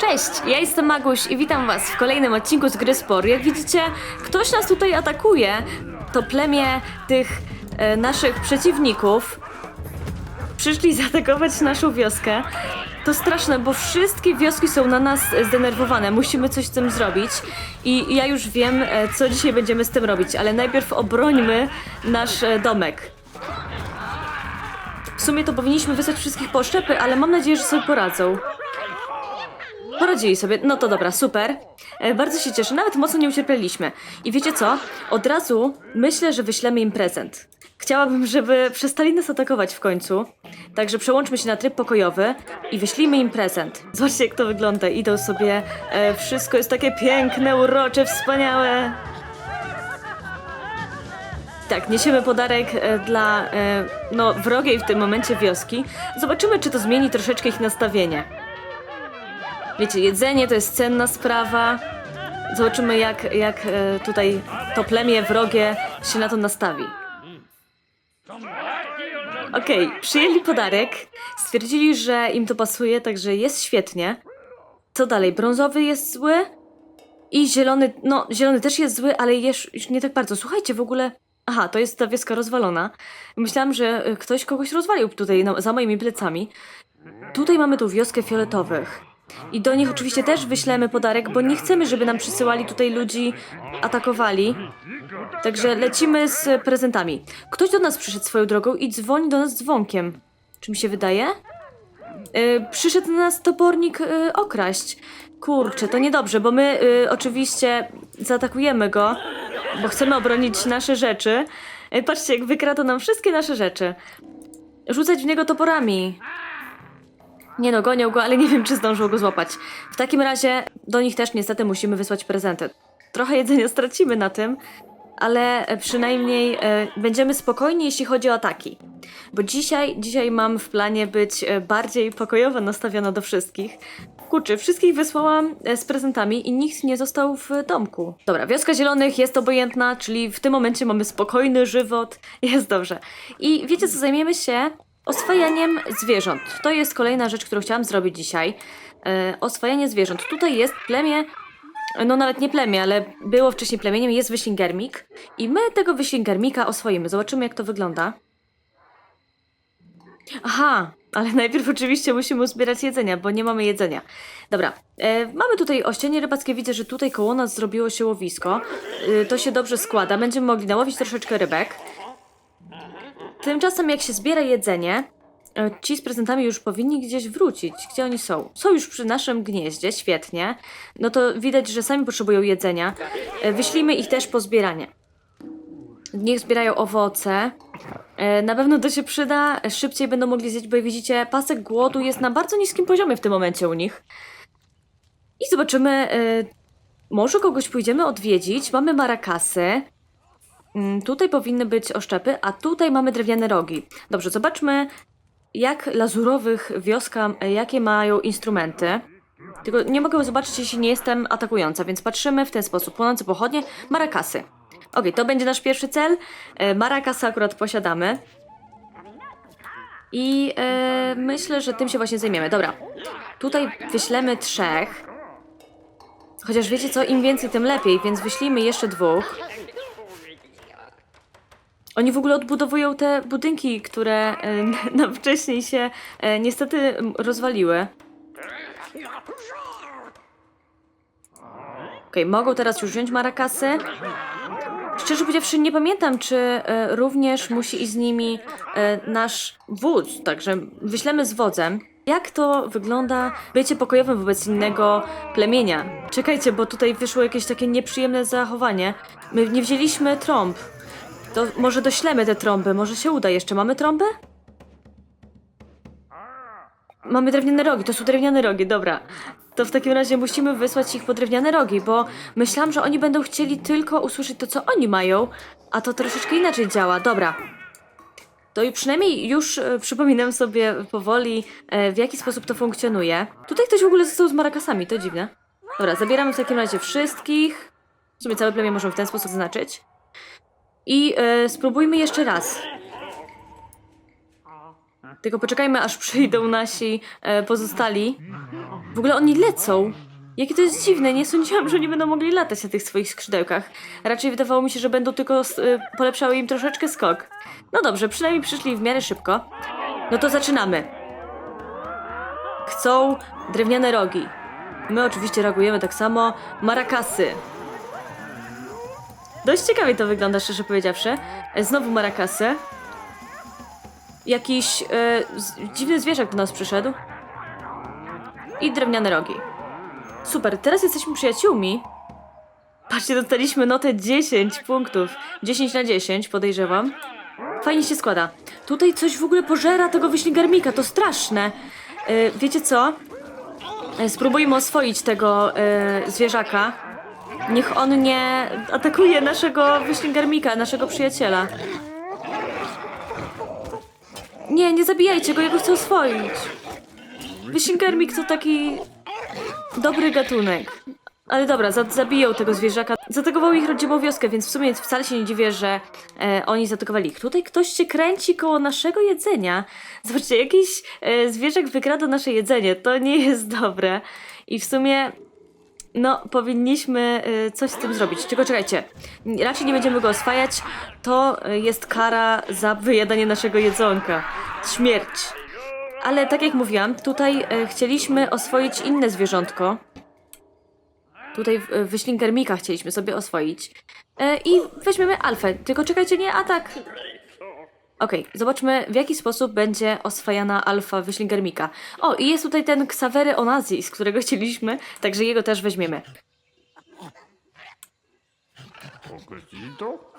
Cześć, ja jestem Maguś i witam was w kolejnym odcinku z gry Spor. Jak widzicie, ktoś nas tutaj atakuje. To plemię tych e, naszych przeciwników. Przyszli zaatakować naszą wioskę. To straszne, bo wszystkie wioski są na nas e, zdenerwowane. Musimy coś z tym zrobić. I ja już wiem, e, co dzisiaj będziemy z tym robić, ale najpierw obrońmy nasz e, domek. W sumie to powinniśmy wysłać wszystkich po szczepy, ale mam nadzieję, że sobie poradzą. Poradzili sobie. No to dobra, super. E, bardzo się cieszę, nawet mocno nie ucierpieliśmy. I wiecie co? Od razu myślę, że wyślemy im prezent. Chciałabym, żeby przestali nas atakować w końcu. Także przełączmy się na tryb pokojowy i wyślijmy im prezent. Zobaczcie, jak to wygląda. Idą sobie. E, wszystko jest takie piękne, urocze, wspaniałe. Tak, niesiemy podarek e, dla e, no, wrogiej w tym momencie wioski. Zobaczymy, czy to zmieni troszeczkę ich nastawienie. Wiecie, jedzenie to jest cenna sprawa. Zobaczymy, jak, jak e, tutaj to plemię wrogie się na to nastawi. Okej, przyjęli podarek, stwierdzili, że im to pasuje, także jest świetnie. Co dalej? Brązowy jest zły i zielony, no zielony też jest zły, ale już, już nie tak bardzo. Słuchajcie, w ogóle... Aha, to jest ta wioska rozwalona. Myślałam, że e, ktoś kogoś rozwalił tutaj no, za moimi plecami. Tutaj mamy tą wioskę fioletowych. I do nich oczywiście też wyślemy podarek, bo nie chcemy, żeby nam przysyłali tutaj ludzi, atakowali. Także lecimy z prezentami. Ktoś do nas przyszedł swoją drogą i dzwoni do nas dzwonkiem. Czy mi się wydaje? Yy, przyszedł nas topornik yy, okraść. Kurczę, to niedobrze, bo my yy, oczywiście zaatakujemy go, bo chcemy obronić nasze rzeczy. Yy, patrzcie, jak wykradł nam wszystkie nasze rzeczy. Rzucać w niego toporami. Nie no, gonią go, ale nie wiem, czy zdążą go złapać. W takim razie do nich też niestety musimy wysłać prezenty. Trochę jedzenia stracimy na tym, ale e, przynajmniej e, będziemy spokojni, jeśli chodzi o ataki. Bo dzisiaj, dzisiaj mam w planie być e, bardziej pokojowo nastawiona do wszystkich. Kurczę, wszystkich wysłałam z prezentami i nikt nie został w domku. Dobra, wioska zielonych jest obojętna, czyli w tym momencie mamy spokojny żywot, jest dobrze. I wiecie co, zajmiemy się oswajaniem zwierząt. To jest kolejna rzecz, którą chciałam zrobić dzisiaj. E, oswajanie zwierząt. Tutaj jest plemię no nawet nie plemię, ale było wcześniej plemieniem, jest wyślingermik i my tego wyślingermika oswoimy. Zobaczymy jak to wygląda. Aha, ale najpierw oczywiście musimy uzbierać jedzenia, bo nie mamy jedzenia. Dobra, e, mamy tutaj ościenie rybackie, widzę, że tutaj koło nas zrobiło się łowisko. E, to się dobrze składa, będziemy mogli nałowić troszeczkę rybek. Tymczasem jak się zbiera jedzenie, ci z prezentami już powinni gdzieś wrócić. Gdzie oni są? Są już przy naszym gnieździe, świetnie. No to widać, że sami potrzebują jedzenia. E, Wyślijmy ich też po zbieranie. Niech zbierają owoce. E, Na pewno to się przyda, e, szybciej będą mogli zjeść, bo jak widzicie, pasek głodu jest na bardzo niskim poziomie w tym momencie u nich. I zobaczymy, e, może kogoś pójdziemy odwiedzić. Mamy marakasy. Mm, Tutaj powinny być oszczepy, a tutaj mamy drewniane rogi. Dobrze, zobaczmy, jak lazurowych wioska, e, jakie mają instrumenty. Tylko nie mogę zobaczyć, jeśli nie jestem atakująca, więc patrzymy w ten sposób. Płonące pochodnie, marakasy. Okej, to będzie nasz pierwszy cel. E, Marakasy akurat posiadamy. I e, myślę, że tym się właśnie zajmiemy. Dobra, tutaj wyślemy trzech. Chociaż wiecie co, im więcej, tym lepiej, więc wyślijmy jeszcze dwóch. Oni w ogóle odbudowują te budynki, które no, wcześniej się e, niestety rozwaliły. Okej, mogą teraz już wziąć marakasy. Szczerze powiedziawszy, nie pamiętam, czy e, również musi iść z nimi nasz wódz, także wyślemy z wodzem. Jak to wygląda bycie pokojowym wobec innego plemienia? Czekajcie, bo tutaj wyszło jakieś takie nieprzyjemne zachowanie. My nie wzięliśmy trąb. To może doślemy te trąby, może się uda jeszcze. Mamy trąbę? Mamy drewniane rogi, to są drewniane rogi, dobra. To w takim razie musimy wysłać ich po drewniane rogi, bo myślałam, że oni będą chcieli tylko usłyszeć to, co oni mają, a to troszeczkę inaczej działa. Dobra. To i przynajmniej już e, przypominam sobie powoli, e, w jaki sposób to funkcjonuje. Tutaj ktoś w ogóle został z marakasami, to dziwne. Dobra, zabieramy w takim razie wszystkich. W sumie całe plemię możemy w ten sposób zaznaczyć. I e, spróbujmy jeszcze raz. Tylko poczekajmy, aż przyjdą nasi e, pozostali. W ogóle oni lecą. Jakie to jest dziwne, nie sądziłam, że nie będą mogli latać na tych swoich skrzydełkach. Raczej wydawało mi się, że będą tylko y, polepszały im troszeczkę skok. No dobrze, przynajmniej przyszli w miarę szybko. No to zaczynamy. Chcą drewniane rogi. My oczywiście reagujemy tak samo. Marakasy. Dość ciekawie to wygląda, szczerze powiedziawszy. E, Znowu marakasy. Jakiś e, dziwny zwierzak do nas przyszedł. I drewniane rogi. Super, teraz jesteśmy przyjaciółmi. Patrzcie, dostaliśmy notę 10 punktów. 10 na 10, podejrzewam. Fajnie się składa. Tutaj coś w ogóle pożera tego wyśnigarmika, to straszne. E, wiecie co? Spróbujmy oswoić tego e, zwierzaka. Niech on nie atakuje naszego wyśnigarmika, naszego przyjaciela. Nie, nie zabijajcie go, ja go chcę oswoić. Wyśnigarmik to taki dobry gatunek. Ale dobra, za, zabiją tego zwierzaka. Zaatakował ich rodzimą wioskę, więc w sumie wcale się nie dziwię, że e, oni zaatakowali ich. Tutaj ktoś się kręci koło naszego jedzenia. Zobaczcie, jakiś e, zwierzak wykrada nasze jedzenie. To nie jest dobre. I w sumie no, powinniśmy y, coś z tym zrobić. Tylko czekajcie, raczej nie będziemy go oswajać. To y, jest kara za wyjadanie naszego jedzonka. Śmierć. Ale tak jak mówiłam, tutaj y, chcieliśmy oswoić inne zwierzątko. Tutaj w wyślingermika chcieliśmy sobie oswoić. Y, I weźmiemy alfę. Tylko czekajcie, nie atak. Okej, zobaczmy w jaki sposób będzie oswajana alfa wyślingermika. O, i jest tutaj ten Xavery Onazis, którego chcieliśmy, także jego też weźmiemy. Poquito?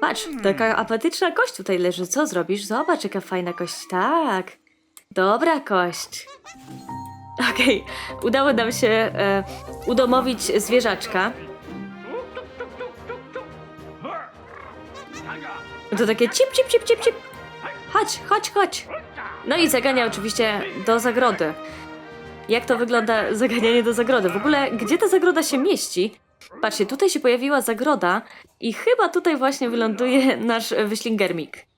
Patrz, taka apatyczna kość tutaj leży. Co zrobisz? Zobacz, jaka fajna kość. Tak, dobra kość. Okej, udało nam się e, udomowić zwierzaczka. To takie cip, cip, cip, cip, cip. Chodź, chodź, chodź. No i zagania oczywiście do zagrody. Jak to wygląda zaganianie do zagrody? W ogóle, gdzie ta zagroda się mieści? Patrzcie, tutaj się pojawiła zagroda i chyba tutaj właśnie wyląduje nasz wyślingermik.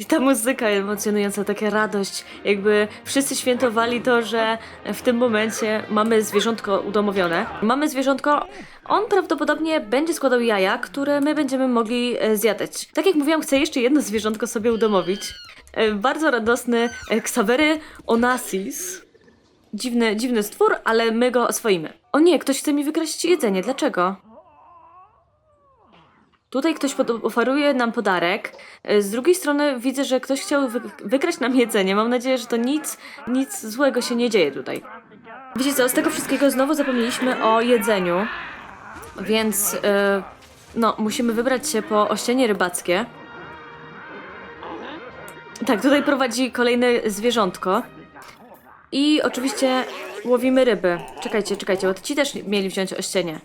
I ta muzyka emocjonująca, taka radość, jakby wszyscy świętowali to, że w tym momencie mamy zwierzątko udomowione. Mamy zwierzątko, on prawdopodobnie będzie składał jaja, które my będziemy mogli e, zjadać. Tak jak mówiłam, chcę jeszcze jedno zwierzątko sobie udomowić. E, Bardzo radosny e, Xavery Onassis. Dziwny, dziwny stwór, ale my go oswoimy. O nie, ktoś chce mi wykraść jedzenie. Dlaczego? Tutaj ktoś oferuje nam podarek. E, Z drugiej strony widzę, że ktoś chciał wy wykraść nam jedzenie. Mam nadzieję, że to nic, nic złego się nie dzieje tutaj. Wiecie co, z tego wszystkiego znowu zapomnieliśmy o jedzeniu. Więc e, no, musimy wybrać się po ościenie rybackie. Tak, tutaj prowadzi kolejne zwierzątko. I oczywiście łowimy ryby. Czekajcie, czekajcie, bo ci też mieli wziąć ościenie.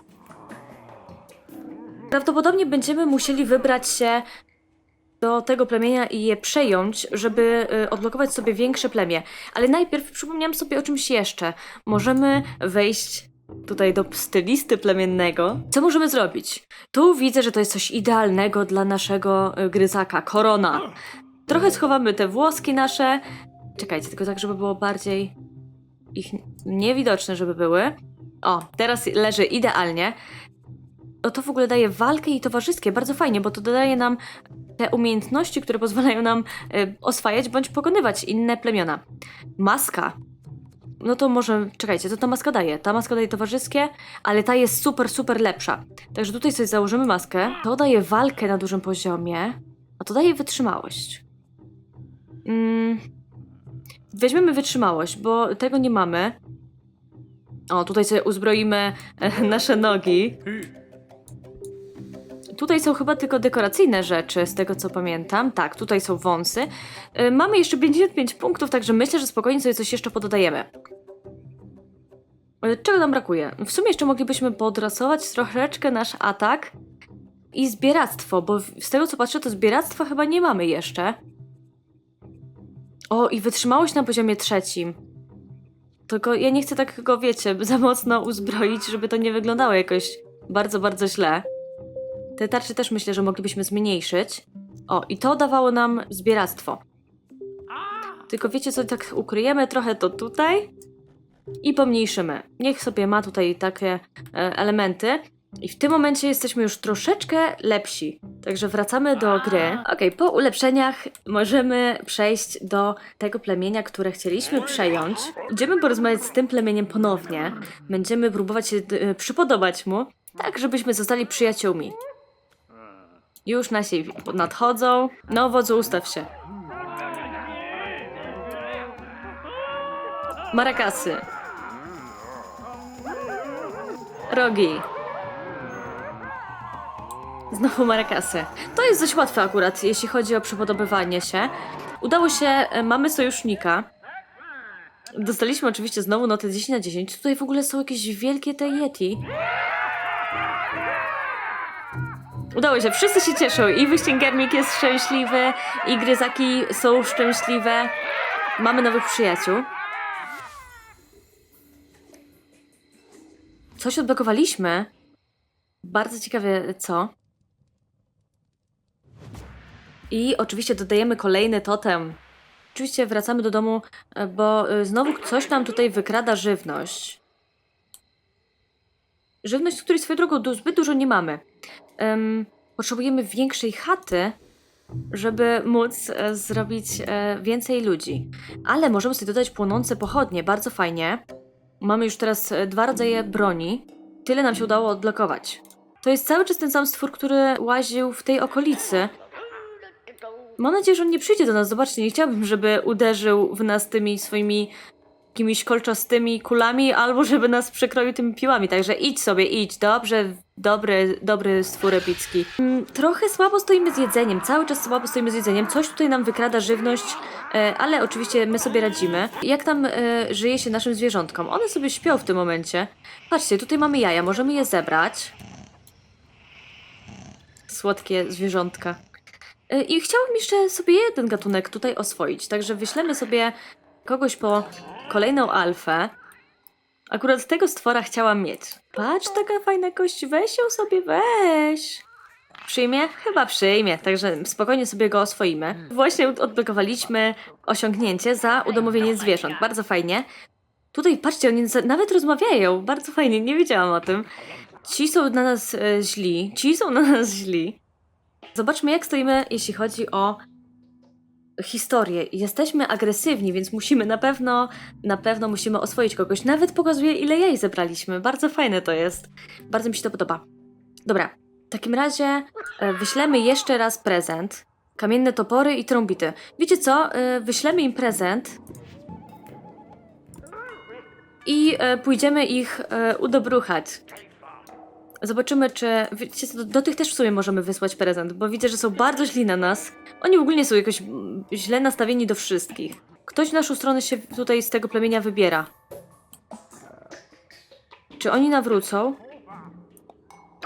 Prawdopodobnie będziemy musieli wybrać się do tego plemienia i je przejąć, żeby y, odblokować sobie większe plemię. Ale najpierw przypomniałam sobie o czymś jeszcze. Możemy wejść tutaj do stylisty plemiennego. Co możemy zrobić? Tu widzę, że to jest coś idealnego dla naszego y, gryzaka. Korona. Trochę schowamy te włoski nasze. Czekajcie, tylko tak, żeby było bardziej ich niewidoczne, żeby były. O, teraz leży idealnie. To w ogóle daje walkę i towarzyskie. Bardzo fajnie, bo to dodaje nam te umiejętności, które pozwalają nam y, oswajać bądź pokonywać inne plemiona. Maska. No to może, czekajcie, co ta maska daje? Ta maska daje towarzyskie, ale ta jest super, super lepsza. Także tutaj sobie założymy maskę. To daje walkę na dużym poziomie, a to daje wytrzymałość. Mm. Weźmiemy wytrzymałość, bo tego nie mamy. O, tutaj sobie uzbroimy e, nasze nogi. Tutaj są chyba tylko dekoracyjne rzeczy, z tego co pamiętam. Tak, tutaj są wąsy. Y, Mamy jeszcze 55 punktów, także myślę, że spokojnie sobie coś jeszcze pododajemy. Y, Czego nam brakuje? W sumie jeszcze moglibyśmy podrasować troszeczkę nasz atak i zbieractwo, bo z tego co patrzę, to zbieractwa chyba nie mamy jeszcze. O, i wytrzymałość na poziomie trzecim. Tylko ja nie chcę tak go, wiecie, za mocno uzbroić, żeby to nie wyglądało jakoś bardzo, bardzo źle. Te tarcze też myślę, że moglibyśmy zmniejszyć. O, i to dawało nam zbieractwo. Tylko wiecie co, tak ukryjemy trochę to tutaj i pomniejszymy. Niech sobie ma tutaj takie e, elementy. I w tym momencie jesteśmy już troszeczkę lepsi. Także wracamy do gry. Okej, po ulepszeniach możemy przejść do tego plemienia, które chcieliśmy przejąć. Idziemy porozmawiać z tym plemieniem ponownie. Będziemy próbować się e, przypodobać mu, tak żebyśmy zostali przyjaciółmi. Już nasi nadchodzą. No, wodzu, ustaw się. Marakasy. Rogi. Znowu marakasy. To jest dość łatwe akurat, jeśli chodzi o przypodobywanie się. Udało się, e, mamy sojusznika. Dostaliśmy oczywiście znowu notę 10 na 10. Tutaj w ogóle są jakieś wielkie te yeti. Udało się, wszyscy się cieszą. I wyścięgarmik jest szczęśliwy, i gryzaki są szczęśliwe. Mamy nowych przyjaciół. Coś odblokowaliśmy. Bardzo ciekawe co. I oczywiście dodajemy kolejny totem. Oczywiście wracamy do domu, bo e, znowu coś nam tutaj wykrada żywność. Żywność, której swoją drogą zbyt dużo nie mamy. Em, potrzebujemy większej chaty, żeby móc e, zrobić e, więcej ludzi. Ale możemy sobie dodać płonące pochodnie, bardzo fajnie. Mamy już teraz e, dwa rodzaje broni. Tyle nam się udało odblokować. To jest cały czas ten sam stwór, który łaził w tej okolicy. Mam nadzieję, że on nie przyjdzie do nas. Zobaczcie, nie chciałabym, żeby uderzył w nas tymi swoimi jakimiś kolczastymi kulami, albo żeby nas przekroił tymi piłami. Także idź sobie, idź. Dobrze, dobry, dobry stwór epicki. Mm, Trochę słabo stoimy z jedzeniem. Cały czas słabo stoimy z jedzeniem. Coś tutaj nam wykrada żywność, e, ale oczywiście my sobie radzimy. Jak tam e, żyje się naszym zwierzątkom? One sobie śpią w tym momencie. Patrzcie, tutaj mamy jaja. Możemy je zebrać. Słodkie zwierzątka. E, I chciałabym jeszcze sobie jeden gatunek tutaj oswoić, także wyślemy sobie kogoś po kolejną alfę. Akurat tego stwora chciałam mieć. Patrz, taka fajna kość, weź ją sobie, weź. Przyjmie? Chyba przyjmie, także spokojnie sobie go oswoimy. Właśnie odblokowaliśmy osiągnięcie za udomowienie zwierząt, bardzo fajnie. Tutaj, patrzcie, oni nawet rozmawiają, bardzo fajnie, nie wiedziałam o tym. Ci są na nas e, źli, ci są na nas źli. Zobaczmy, jak stoimy, jeśli chodzi o historię. Jesteśmy agresywni, więc musimy na pewno, na pewno musimy oswoić kogoś. Nawet pokazuje, ile jaj zebraliśmy. Bardzo fajne to jest. Bardzo mi się to podoba. Dobra, w takim razie e, wyślemy jeszcze raz prezent. Kamienne topory i trąbity. Wiecie co? E, wyślemy im prezent. I e, pójdziemy ich udobruchać. Zobaczymy, czy. Wiecie, do, do tych też w sumie możemy wysłać prezent, bo widzę, że są bardzo źli na nas. Oni ogólnie są jakoś mm, źle nastawieni do wszystkich. Ktoś w naszą stronę się tutaj z tego plemienia wybiera. Czy oni nawrócą?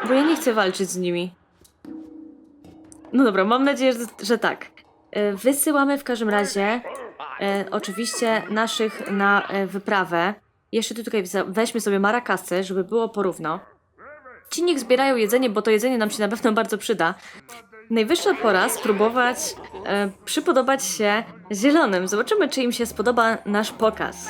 Bo ja nie chcę walczyć z nimi. No dobra, mam nadzieję, że, że tak. E, Wysyłamy w każdym razie e, oczywiście naszych na e, wyprawę. Jeszcze tu tutaj weźmy sobie marakasy, żeby było porówno. Ci niech zbierają jedzenie, bo to jedzenie nam się na pewno bardzo przyda. Najwyższa pora spróbować e, przypodobać się zielonym. Zobaczymy, czy im się spodoba nasz pokaz.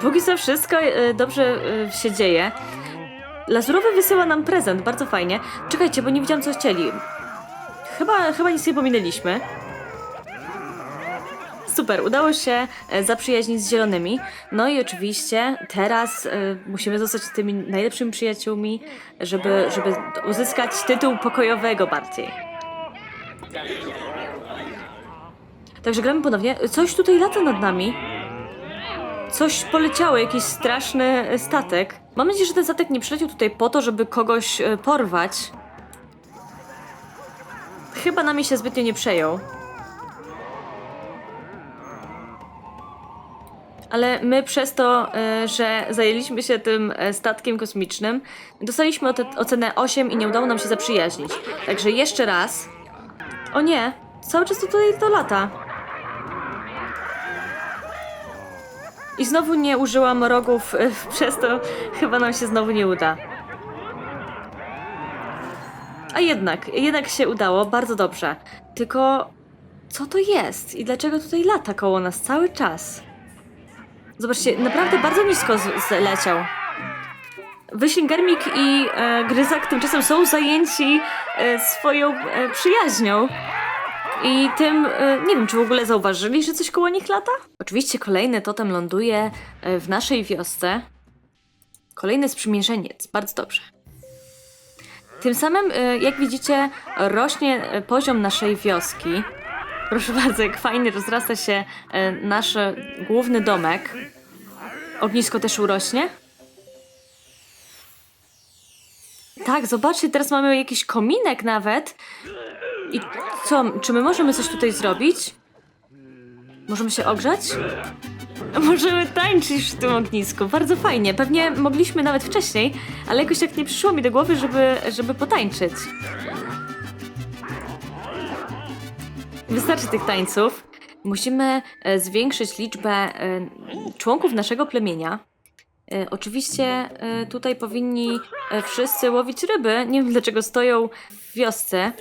Póki co wszystko e, dobrze e, się dzieje. Lazurowy wysyła nam prezent, bardzo fajnie. Czekajcie, bo nie widziałam, co chcieli. Chyba, chyba nic nie pominęliśmy. Super, udało się e, zaprzyjaźnić z zielonymi. No i oczywiście teraz e, musimy zostać tymi najlepszymi przyjaciółmi, żeby, żeby uzyskać tytuł pokojowego bardziej. Także gramy ponownie. Coś tutaj lata nad nami. Coś poleciało, jakiś straszny statek. Mam nadzieję, że ten statek nie przyleciał tutaj po to, żeby kogoś e, porwać. Chyba nami się zbytnio nie przejął. Ale my przez to, e, że zajęliśmy się tym e, statkiem kosmicznym, dostaliśmy ocenę 8 i nie udało nam się zaprzyjaźnić. Także jeszcze raz. O nie, cały czas tutaj to lata. I znowu nie użyłam rogów, e, przez to chyba nam się znowu nie uda. A jednak, jednak się udało, bardzo dobrze. Tylko co to jest i dlaczego tutaj lata koło nas cały czas? Zobaczcie, naprawdę bardzo nisko zleciał. Wyślingarmik i e, Gryzak tymczasem są zajęci e, swoją e, przyjaźnią. I tym, e, nie wiem, czy w ogóle zauważyli, że coś koło nich lata? Oczywiście kolejny totem ląduje e, w naszej wiosce. Kolejny sprzymierzeniec, bardzo dobrze. Tym samym, e, jak widzicie, rośnie poziom naszej wioski. Proszę bardzo, jak fajnie rozrasta się e, nasz główny domek. Ognisko też urośnie. Tak, zobaczcie, teraz mamy jakiś kominek nawet. I co, czy my możemy coś tutaj zrobić? Możemy się ogrzać? Możemy tańczyć w tym ognisku, bardzo fajnie. Pewnie mogliśmy nawet wcześniej, ale jakoś tak nie przyszło mi do głowy, żeby, żeby potańczyć. Wystarczy tych tańców. Musimy e, zwiększyć liczbę e, członków naszego plemienia. E, Oczywiście tutaj powinni wszyscy łowić ryby. Nie wiem dlaczego stoją w wiosce.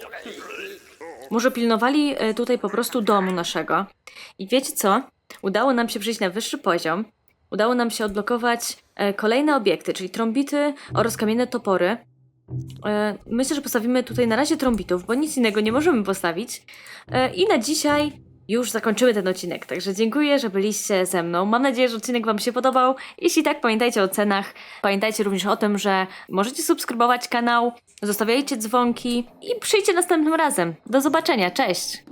Może pilnowali tutaj po prostu domu naszego. I wiecie co? Udało nam się przejść na wyższy poziom. Udało nam się odblokować kolejne obiekty, czyli trąbity oraz kamienne topory. E, Myślę, że postawimy tutaj na razie trąbitów, bo nic innego nie możemy postawić. E, I na dzisiaj już zakończymy ten odcinek. Także dziękuję, że byliście ze mną. Mam nadzieję, że odcinek Wam się podobał. Jeśli tak, pamiętajcie o cenach. Pamiętajcie również o tym, że możecie subskrybować kanał, zostawiajcie dzwonki i przyjdźcie następnym razem. Do zobaczenia, cześć!